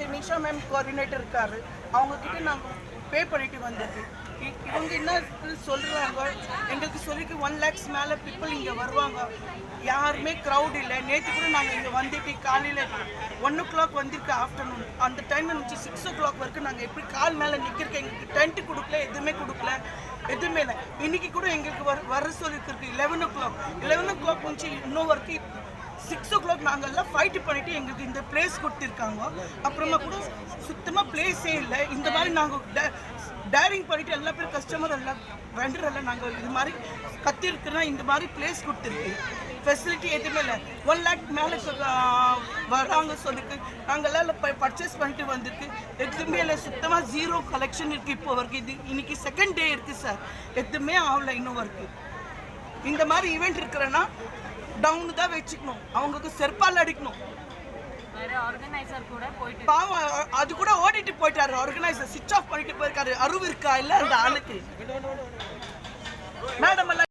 பெருசு Nisha ma'am coordinator இருக்காரு. அவங்கக்கிட்ட நாங்கள் பே பண்ணிட்டு வந்தது இவங்க என்ன சொல்கிறாங்க எங்களுக்கு சொல்லிக்கு ஒன் லேக்ஸ் மேலே பீப்புள் இங்கே வருவாங்க. யாருமே க்ரௌட் இல்லை. நேற்று கூட நாங்கள் இங்கே வந்துட்டு காலையில் ஒன் ஓ கிளாக் வந்திருக்கு ஆஃப்டர்நூன் அந்த டைம் நினச்சி சிக்ஸ் ஓ கிளாக் வரைக்கும் நாங்கள் எப்படி கால் மேலே நிற்கிறக்க எங்களுக்கு டென்ட் கொடுக்கல எதுவுமே கொடுக்கல. எதுவுமே இல்லை. இன்றைக்கி கூட எங்களுக்கு வர வர சொல்லிருக்கு eleven o'clock eleven o'clock வந்துச்சு இன்னும் வரைக்கும் சிக்ஸ் ஓ கிளாக் நாங்கள்லாம் ஃபைட் பண்ணிவிட்டு எங்களுக்கு இந்த பிளேஸ் கொடுத்துருக்காங்க. அப்புறமா கூட சுத்தமாக பிளேஸே இல்லை. இந்த மாதிரி நாங்கள் டேரிங் பண்ணிவிட்டு எல்லா பேரும் கஸ்டமர் எல்லாம் வெண்டர் எல்லாம் நாங்கள் இது மாதிரி கத்திருக்குன்னா இந்த மாதிரி பிளேஸ் கொடுத்துருக்கு. ஃபெசிலிட்டி எதுவுமே இல்லை. ஒன் லேக் மேலே வராங்க சொல்லிட்டு நாங்கள்லாம் இல்லை பர்ச்சேஸ் பண்ணிட்டு வந்திருக்கு. எதுவுமே இல்லை. சுத்தமாக ஜீரோ கலெக்ஷன் இருக்குது இப்போ வரைக்கும். இது இன்னைக்கு செகண்ட் டே இருக்குது சார் எதுவுமே ஆகலை இன்னும் வரைக்கும். இந்த மாதிரி ஈவெண்ட் இருக்கிறேன்னா டவுனு தான் வச்சுக்கணும். அவங்களுக்கு செருப்பால் அடிக்கணும். பாவம் அது கூட ஓடிட்டு போயிட்டாரு. ஆர்கனைசர் சுவிச் ஆஃப் பண்ணிட்டு போயிருக்காரு. அருவு இருக்கா? இல்ல அந்த ஆளுக்கு?